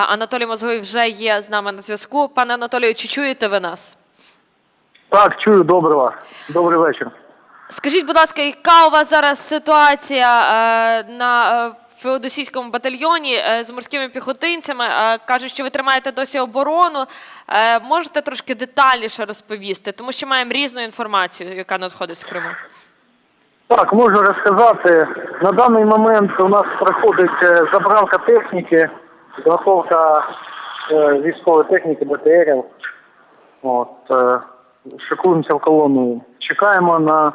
Анатолій Мозговий вже є з нами на зв'язку. Пане Анатолію, чи чуєте ви нас? Так, чую, доброго. Добрий вечір. Скажіть, будь ласка, яка у вас зараз ситуація е, на е, Феодосійському батальйоні е, з морськими піхотинцями? Кажуть, що ви тримаєте досі оборону. Можете трошки детальніше розповісти, тому що маємо різну інформацію, яка надходить з Криму. Так, можу розказати. На даний момент у нас проходить заправка техніки, підготовка е, військової техніки БТРів. От, е, шикуємося в колону. Чекаємо на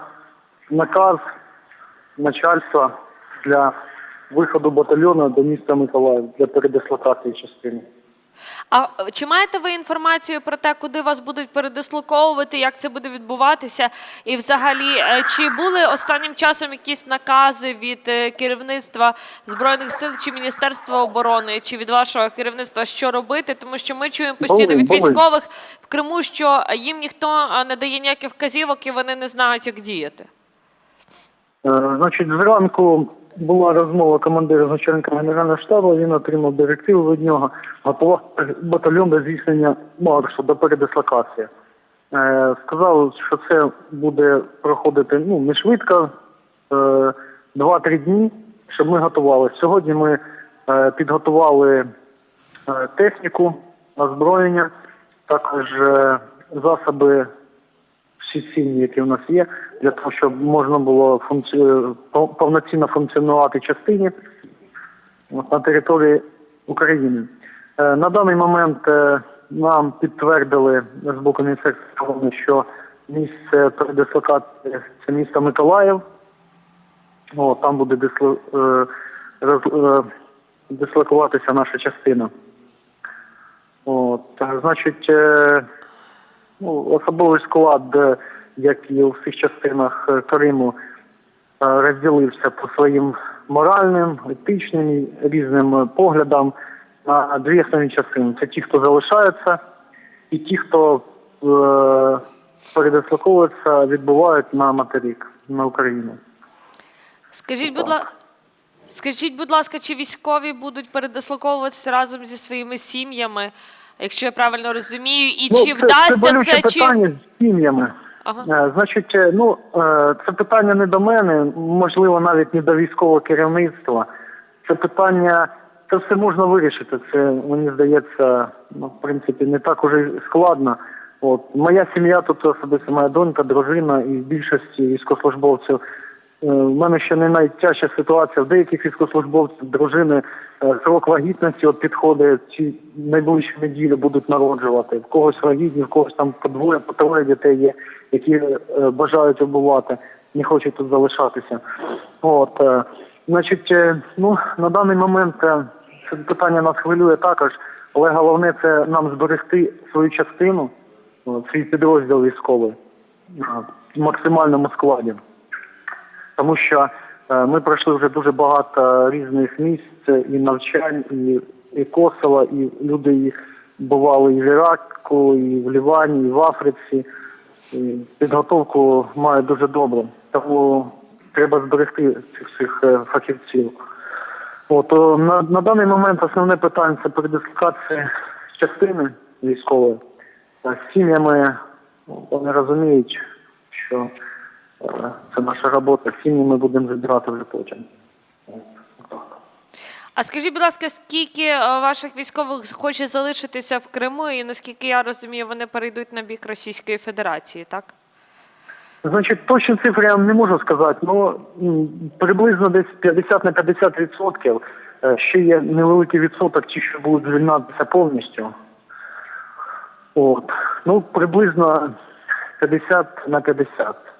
наказ начальства для виходу батальйону до міста Миколаїв для передислокації частини. А чи маєте ви інформацію про те, куди вас будуть передислоковувати, як це буде відбуватися? І взагалі, е, чи були останнім часом якісь накази від е, керівництва Збройних сил чи Міністерства оборони, чи від вашого керівництва, що робити? Тому що ми чуємо постійно Були, від були. військових в Криму, що їм ніхто е, не дає ніяких вказівок і вони не знають, як діяти. Значить, зранку була розмова командира з начальником генерального штабу. Він отримав директиву від нього готувати батальйон до здійснення маршу до передислокації. Е, Сказали, що це буде проходити ну не швидко, е, 2-3 дні, щоб ми готувалися. Сьогодні ми е, підготували е, техніку, озброєння, також е, засоби всі цінні, які в нас є, для того, щоб можна було функці... повноцінно функціонувати частині на території України. Е, На даний момент е, нам підтвердили з боку Міністерства що місце передислокації це місто Миколаїв. О, там буде дисло... е, роз... е, дислокуватися наша частина. От, е, значить, е, ну, особовий склад, як і у всіх частинах е, Криму, е, розділився по своїм моральним, етичним різним е, поглядам на дві основні частини. Це ті, хто залишається, і ті, хто е, передислоковується, відбувають на материк, на Україну. Скажіть, будь ласка. Скажіть, будь ласка, чи військові будуть передислоковуватися разом зі своїми сім'ями, якщо я правильно розумію, і чи Ну, це, вдасться це це, чи питання з сім'ями. Ага. Е, Значить, е, ну е, це питання не до мене, можливо, навіть не до військового керівництва. Це питання, це все можна вирішити. Це мені здається, ну в принципі, не так уже складно. От моя сім'я, тут особисто моя донька, дружина і більшості військовослужбовців. Е, В мене ще не найтяжча ситуація. В деяких військовослужбовців дружини е, срок вагітності от підходить, ці найближчі неділі будуть народжувати. В когось вагітні, в когось там по двоє, по троє дітей є, які е, бажають обувати, не хочуть тут залишатися. От, е, значить, е, ну на даний момент е, це питання нас хвилює також, але головне це нам зберегти свою частину, е, свій підрозділ військовий е, в максимальному складі тому що е, ми пройшли вже дуже багато різних місць і навчань, і, і Косово, і люди і бували і в Іраку, і в Лівані, і в Африці. І підготовку мають дуже добре. Тому треба зберегти цих всіх е, фахівців. От, на, на даний момент основне питання це передислокація частини військової. З сім'ями вони розуміють, що Це наша робота. Сім'ї ми будемо забирати вже потім. А скажіть, будь ласка, скільки е, ваших військових хоче залишитися в Криму, і наскільки я розумію, вони перейдуть на бік Російської Федерації, так? Значить, точні цифри я не можу сказати, але приблизно десь 50 на 50 відсотків. Е, Ще є невеликий відсоток, ті, що будуть звільнятися повністю. От. Ну, приблизно 50 на 50.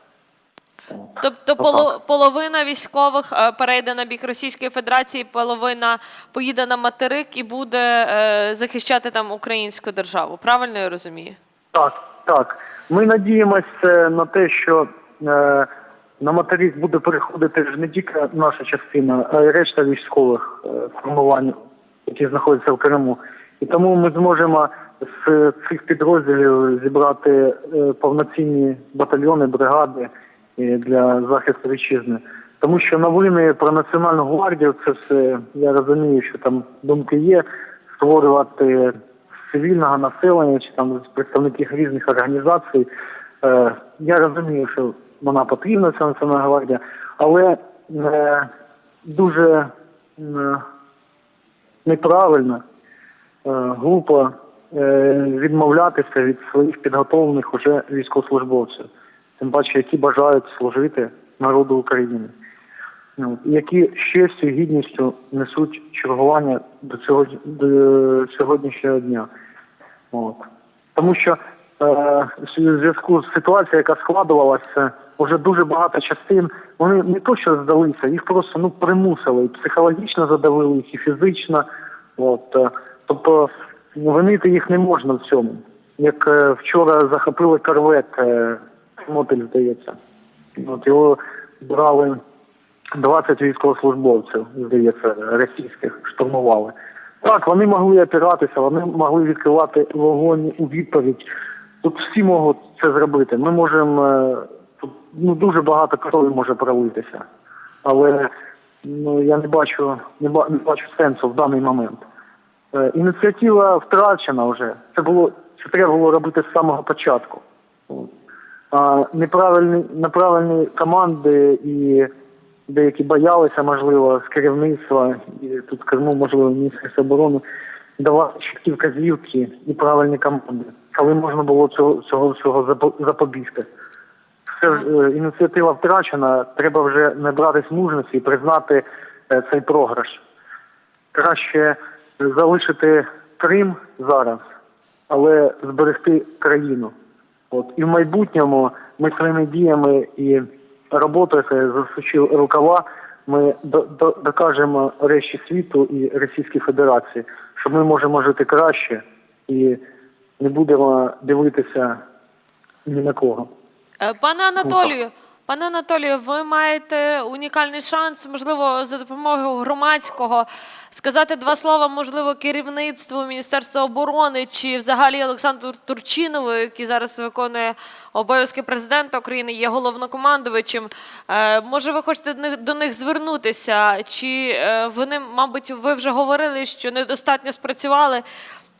Тобто поло- половина військових е, перейде на бік Російської Федерації, половина поїде на материк і буде е, захищати там українську державу. Правильно я розумію? Так, так. Ми надіємося на те, що е, на материк буде переходити ж не тільки наша частина, а й решта військових е, формувань, які знаходяться в Криму. І тому ми зможемо з цих підрозділів зібрати е, повноцінні батальйони, бригади для захисту вітчизни. Тому що новини про Національну гвардію, це все, я розумію, що там думки є створювати цивільного населення чи там представників різних організацій. Е, я розумію, що вона потрібна, ця національна гвардія, але е, дуже неправильно, е, глупо е, відмовлятися від своїх підготовлених уже військовослужбовців, тим паче, які бажають служити народу України, ну, які з і гідністю несуть чергування до цього до сьогоднішнього дня. От. Тому що е, в зв'язку з ситуацією, яка складувалася, вже дуже багато частин, вони не то що здалися, їх просто ну примусили, психологічно задавили і фізично. От, е, тобто винити їх не можна в цьому. Як е, вчора захопили корвет, е, мотель, здається. От його брали 20 військовослужбовців, здається, російських штурмували. Так, вони могли опиратися, вони могли відкривати вогонь у відповідь. Тут всі можуть це зробити. Ми можемо е, тут ну дуже багато крові може пролитися, але ну я не бачу, не, ба- не бачу сенсу в даний момент. Е, Ініціатива втрачена вже. Це було це треба було робити з самого початку. Неправильні, неправильні команди і деякі боялися, можливо, з керівництва, і тут скажімо, можливо, Міністерство оборони давати чіткі вказівки і правильні команди. Але можна було цього, цього всього запо- запобігти. Все ж, е, ініціатива втрачена, треба вже набратись мужності і признати е, цей програш. Краще залишити Крим зараз, але зберегти країну. От і в майбутньому ми своїми діями і роботою засучив рукава. Ми до, до, докажемо решті світу і Російській Федерації, що ми можемо жити краще і не будемо дивитися ні на кого. Е, Пане Анатолію, пане Анатолію, ви маєте унікальний шанс, можливо, за допомогою громадського сказати два слова, можливо, керівництву Міністерства оборони чи взагалі Олександру Турчинову, який зараз виконує обов'язки президента України, є головнокомандувачем. Е, Може, ви хочете до них, звернутися? Чи е, вони, мабуть, ви вже говорили, що недостатньо спрацювали?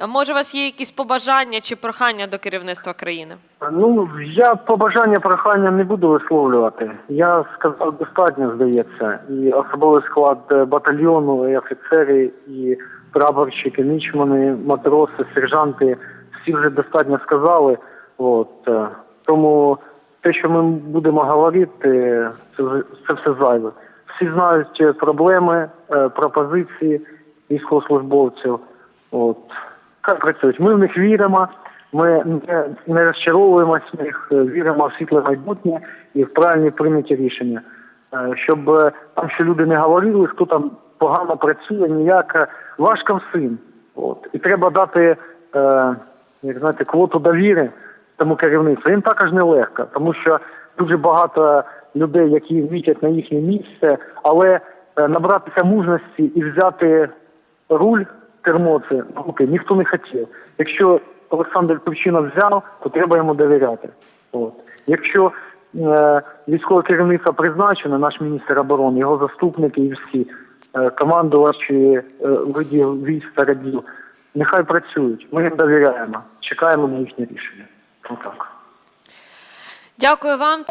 А може, у вас є якісь побажання чи прохання до керівництва країни? Ну, я побажання прохання не буду висловлювати. Я сказав достатньо, здається. І особовий склад е, батальйону, і офіцери, і прапорщики, мічмани, матроси, сержанти, всі вже достатньо сказали. От, е, тому те, що ми будемо говорити, це, це все зайве. Всі знають е, проблеми, пропозиції військовослужбовців. От. Хай працюють. Ми в них віримо, ми не, не розчаровуємось в них, е, віримо в світле майбутнє і в правильні прийняті рішення. Е, Щоб е, там ще люди не говорили, хто там погано працює, ніяк важко всім. От. І треба дати, е, як знаєте, квоту довіри тому керівництву. Їм також нелегко, тому що дуже багато людей, які вмітять на їхнє місце, але набратися мужності і взяти руль кермо це руки ніхто не хотів. Якщо Олександр Турчинов взяв, то треба йому довіряти. От. Якщо е, військове керівництво призначено, наш міністр оборони, його заступники і всі, е, командувачі е, видів військ та радів, нехай працюють. Ми їм довіряємо, чекаємо на їхнє рішення. Отак. Дякую вам.